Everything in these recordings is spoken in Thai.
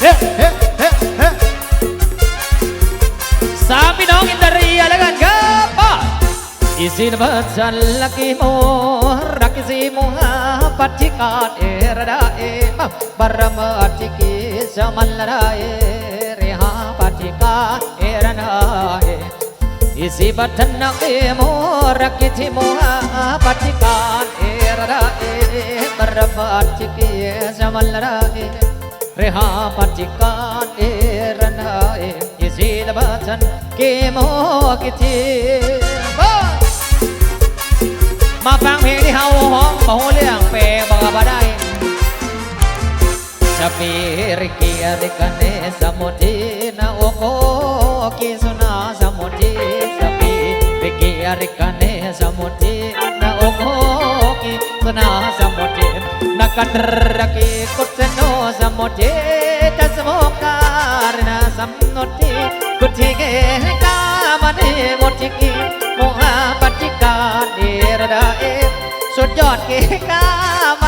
เฮ้เฮ้เฮ้เฮ้สามพี่น้องอินเตอรีแล้วกันครับป้าอิสินบัจันลักกิโมรักกิสิโมหาปัจจิกาเอระดาเอมาบารมาจิกิสมันละดาเอเรหาปัจจิกาเอระดาเอ Isi badan nak emo rakiti moha patikan erada e barabat ciki samalara e ร रेहा पञ्चिकान् एरनाय यसीद बचन् के मोकि थिए มาฟังเพลงที่เฮาห้องบ่ฮู้เรื่องเปบอกบ่ได้ชะปีริกีริกันเนสมุทีนาโอโกกิสุนาสมุทีชะปีริกีริกันเนสมุทีนาโอโกกิสุนาสมุที กตรกีกุศโนสมุทเจตสมุกการนาสมนุทิกุทิเกหกามันิมุทิกีโมหะปัจจิการเดรดาเอสุดยอดเกกามั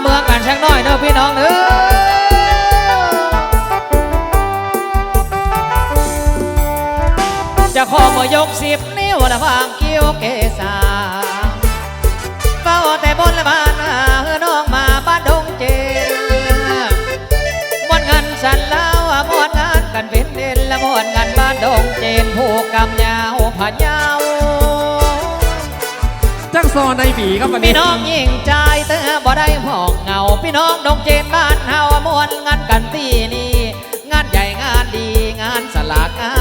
เมืองกันสักหน่อยเด้อพี่น้องเด้อจะขอมายกสิบนิ้วละพางเกี่ยวเกษาเฝ้าแต่บนละบ้านหาเฮน้องมาบ้านดงเจมวนงานสันเล่ามวนงานกันเป็นเด่นละมวนงานบ้านดงเจนผู้กำยาวผ่านยาว ซอนในบีครับวันนี้พี่น้องยิ่งใจเตอบ่ได้หอกเงา พี่น้องดงเจนบ้านเฮามวนงานกันที่นี่งานใหญ่งานดีงานสลากงา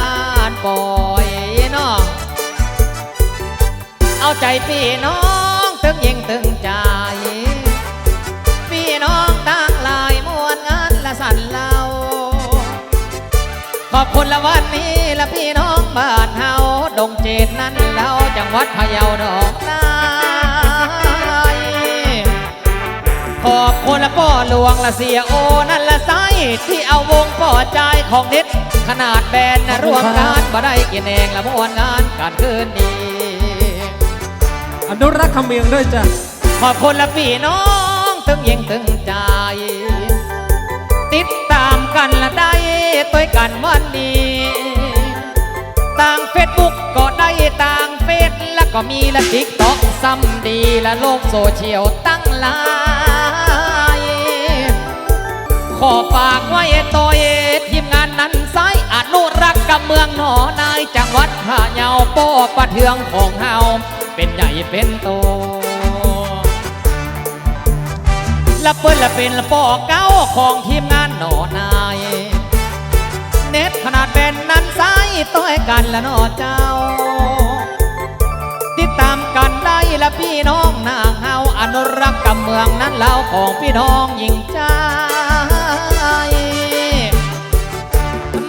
นปอยน้องเอาใจพี่น้องตึงยิ่งตึงใจ พี่น้องตั้งลายมวนงานละสันเล่าขอบคุณละวันนี้ละพี่น้องบ้านเฮาดงเจดนั้นเราจังหวัดพะเยาดอกนา ขอบคุณละพ่อหลวงละเสียโอนั่นละไซที่เอาวงพ่อใจายของเด็ดขนาดแบนนะร่วมงานบ่ได้กินเองละมวนงานการคืนดีอนุรักษ์คำเมียงด้วยจ้ะขอบคุณละพี่น้องตึงยิงตึงใจ ติดตามกันละได้ตัวกันวันนี้ต่างเฟซบุ๊กก็ได้ต่างเฟซแล้วก็มีละทิกต็อกซ้ำดีละโลกโซเชียลตั้งหลาย ขอฝากไว้ตัวเอทีมงานนั้นไซอนุรักษ์กับเมืองหนอนายจังหวัดพะเยาโป้ปะเทืองของเฮาเป็นใหญ่เป็นโตละเปิ้นละเป็นละปอเก้าของทีมงานหนอนายเน็ตขนาดเป็นนั้นไซต้อยกันละนอเจ้า ติดตามกันได้ละพี่น้องนางเฮาอนุรักษ์กับเมืองนั้นเล่าของพี่น้องหญิงใจ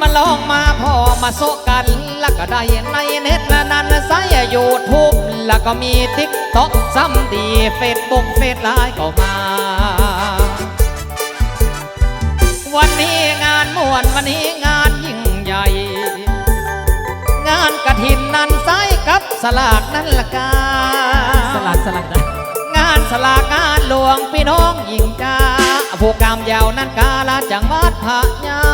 มาลองมาพอมาโซกัน แล้วก็ได้ในเน็ตและนั้นไซยูทูบแล้วก็มีติ๊กต็อกซ้ำดีเฟซบุ๊กเฟซไลน์ก็มา วันนี้งานม่วนวันนี้งานยิ่งใหญ่ งานกระถินนั้นไซกับสลากนั่นละกาสลัดสลัดนะงานสลากงานหลวงพี่น้องหญิงจ้าผู้กำยาวนั้นกาลาจังหวัดพะยา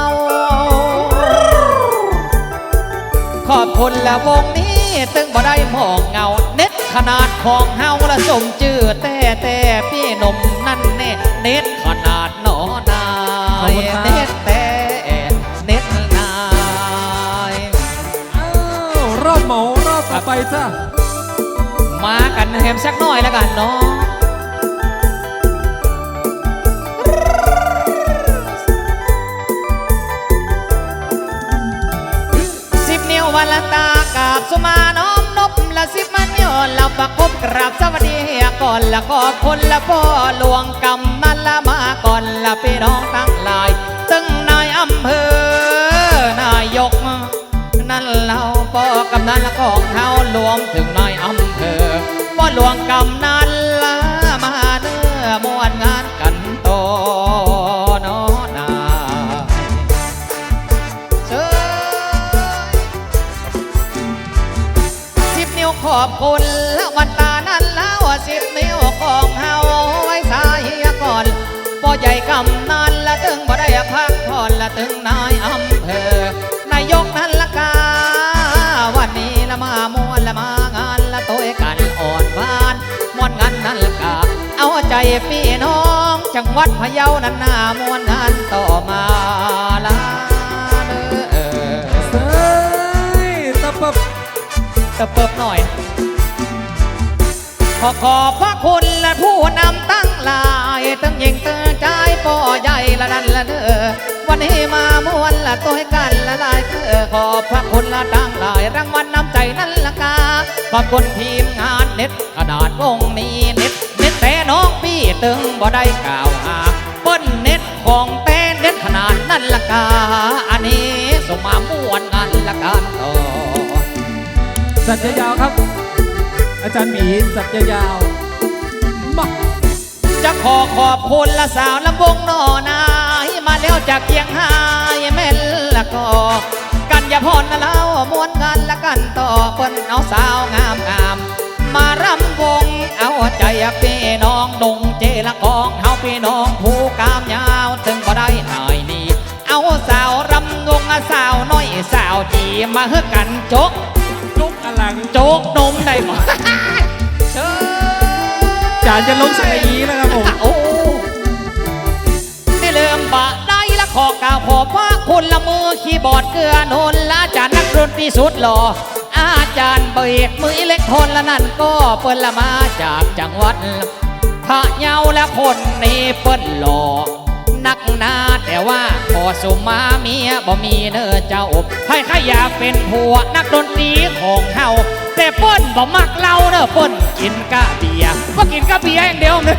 คุณและวงนี้ตึงบ่ได้มองเงา เน็ตขนาดของเฮาละสมจื่อแต่แต่พี่หนมนั่นแน่เน็ตขนาดหนอนายเน็ตแต่เน็ตนายอ้าวรอบเหมารอบต่อไปจ้ะมากันแฮมสักหน่อยแล้วกันเนาะ วันละตากาบสุมาน้อมนบละสิบมันโยนละประคบกราบสวัสดีก่อนละก็คนละพ่อหลวงกำนันละมาก่อนละพี่น้องทั้งหลายตึงนายอำเภอนายก นั่นเราพ่อกำนันละของเฮารวมถึงนายอำเภอพ่อหลวงกำนันละมาเนื้อมวนงานกัน ขอบคุณและวันตานั้นแล้วสิบนิ้วของเฮาไว้สายก่อนพอใหญ่กำนันและตึงบ่ได้พักผ่อนและตึงนายอำเภอนายกนั้นละกา วันนี้ละมามวนละมางานละตัวกันอ่อนบานมวนงานนั้นละกา เอาใจพี่น้อง จังหวัดพะเยานั้นนามวนงานต่อมาละ ตะเปิบหน่อย ขอขอบพระคุณและผู้นำตั้งหลายตั้งยิงตั้งใจป่อใหญ่ละดันละเด้อวันนี้มามวนละตัวให้กันละลายเธอขอบพระคุณละตั้งหลายรางวัลน้ำใจนั่นละกาขอบคุณทีมงานเน็ตขนาดวงนี้เน็ตเน็ตแต่น้องพี่ตึงบ่ได้กล่าวหาเปิ้นเน็ตของแต่เน็ตขนาดนั่นละกาอันนี้ส่งมามวนงานละกันต่อ สัตยาวครับ อาจารย์หมีสัตยาวมาจะขอขอบคุณละสาวลำวงนอนายมาแล้วจากเกียงไฮ้แม่นละก็กันอย่าพรนะเล่ามวนกันละกันต่อเปิ้นเอาสาวงามงามมารำวงเอาใจพี่น้องดงเจละกองเฮาพี่น้องผู้กามยาวถึงก็ได้หน่อยนี้เอาสาวรำวงสาวน้อยสาวจีมาเฮือกันจก กอลังโจกนมได้หมดเชิญจานจะลงสังยีแล้วครับผม โอ้ไม่ลืมบะได้ละขอกล่าวขอบพระคุณละมือคีย์บอร์ดเกลือนนละอาจารย์นักดนตรีสุดหล่ออาจารย์เบกมืออิเล็กโทรนละนั่นก็เปิ้นละมาจากจังหวัดพะเยาและคนนี้เปิ้นหล่อ นักหนาแต่ว่าพอสุมาเมียบ่มีเนอเจ้าให้ใครอยากเป็นผัวนักดนตรีของเฮาแต่ป้นบ่มักเล่าเนอป้นกินกะเบียบ่กินกะเบียอย่างเดียวเนอ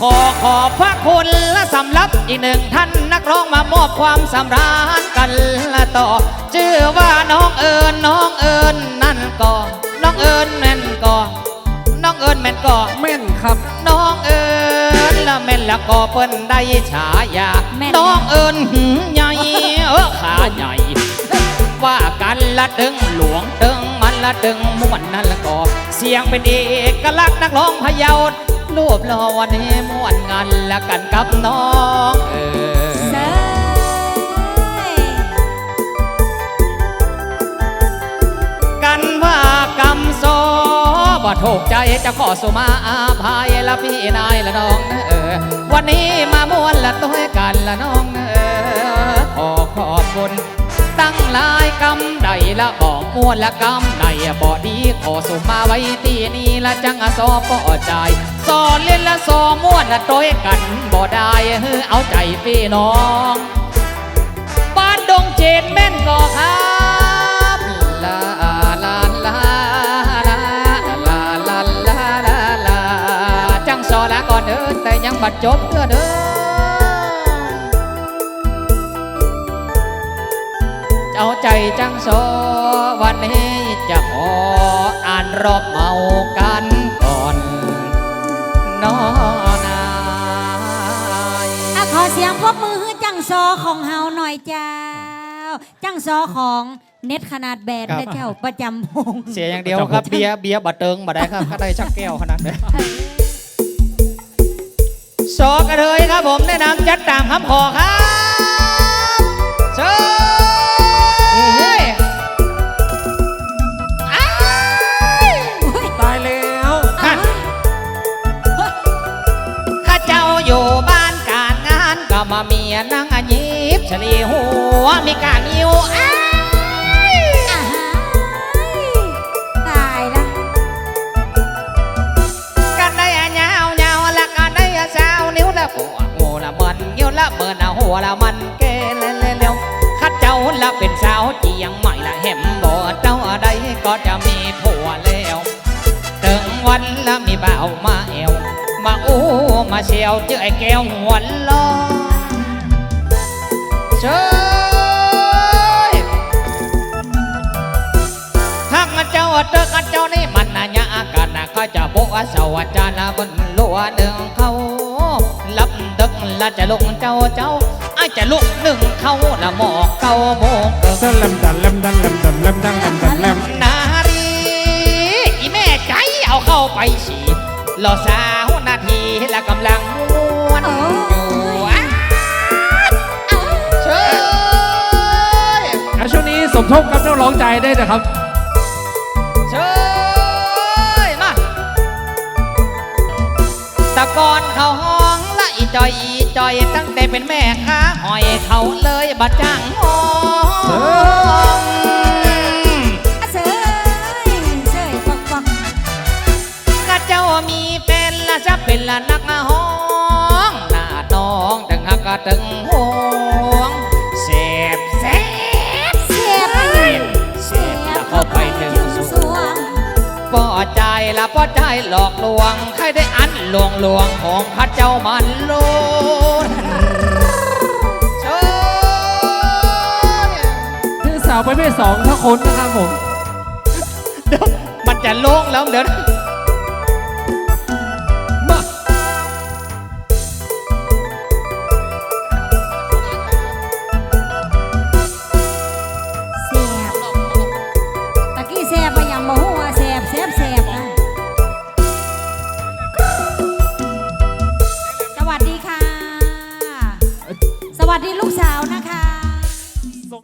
ขอขอบพระคุณและสำหรับอีกหนึ่งท่านนักร้องมามอบความสำราญกันละต่อชื่อว่าน้องเอิญน้องเอิญนั่นก็น้องเอิญแม่นก็ น้องเอิญแม่นก็แม่นครับ น้องเอิญละแม่นละก็เปิ้นได้ฉายาแม่น น้องเอิญหืมใหญ่เออขาใหญ่ ว่ากันละดึงหลวงดึงมันละดึงม่วนนั่นละก็เสียงเป็นเอกลักษณ์นักร้องพะเยารูปหล่อวันนี้ม่วนงานละกันกับน้องเออเซยกันว่ากำโซ บ่ถูกใจจะขอสุมาอาภัยละพี่นายละน้องเออวันนี้มาม่วนละตัวกันละน้องเออขอขอบคุณตั้งหลายกำใดละบอกม่วนละกำใดบ่ดีขอสุมาไว้ที่นี่ละจังอสอป่อใจสอนเล่นละสอม่วนละตัวกันบ่ได้เฮ้อเอาใจพี่น้อง บ้านดงเจดแม่นก็ครั ยังบัดจบเด้อเด้อเอาใจจังสอวันนี้จะขออ่านรอบเมากันก่อนนอนายอะขอเสียงปรบมือให้จังซอของเฮาหน่อยเจ้า จังซอของเน็ตขนาดแบนครับและเจ้าประจำวงเสียอย่างเดียวครับเบียร์เบียร์บัดเติงบัดได้ครับถ้าได้ชักแก้วขนาดนี้ส อกกระเทยครับผมแนะนำจัดตามคำขอครับเชิญเฮ้ยตายแล้วข้าเจ้าอยู่บ้านการงานก็มาเมียนั่งอันยิบเฉลีหัวมีกาง ละเมินอะหัวละมันเกเร็วเร็วข้าเจ้าละเป็นสาวเจียงใหม่ละเห็มบ่เจ้าใดก็จะมีผัวแล้วถึงวันละมีบ่าวมาเอว มาอู้มาเชียวเจอไอ้แก้วหัวล้อเชยถ้าข้าเจ้าเจอข้าเจ้านี่มันน่ะยากันนะข้าจะบอกว่าสวัสดิ์ละบนลัวหนึ่ง ละจะลุกเจ้าเจ้าไอ้จะลุกหนึ่งเขาละหมอกเก้าโมงเกิสลัมดันลัมดันลัมดันลัมดันลัมดันลัมนารีไปฉีดรอสาวนาทีและกำลังม้วนอยู่อะเชิญอะช่วงนี้สมทบกับนักร้องใจได้นะครับเชิญมาตะกอนเขาห้องละอีจอย จอยตั้งแต่เป็นแม่ค้าหอยเขาเลยบัดจังห้องเสยเสยฟักกวักาเจ้ามีเป็นละจะเป็นละนักห้องหน้าน้องถึงหักกะถึง ใจละป้อใจหลอกลวง ใครได้อันลวงลวงของข้าเจ้ามันโลดเชิญคือสาวประเภทสองถ้าคนนะครับผม เดี๋ยวมันจะโล่งแล้วเดี๋ยวนะ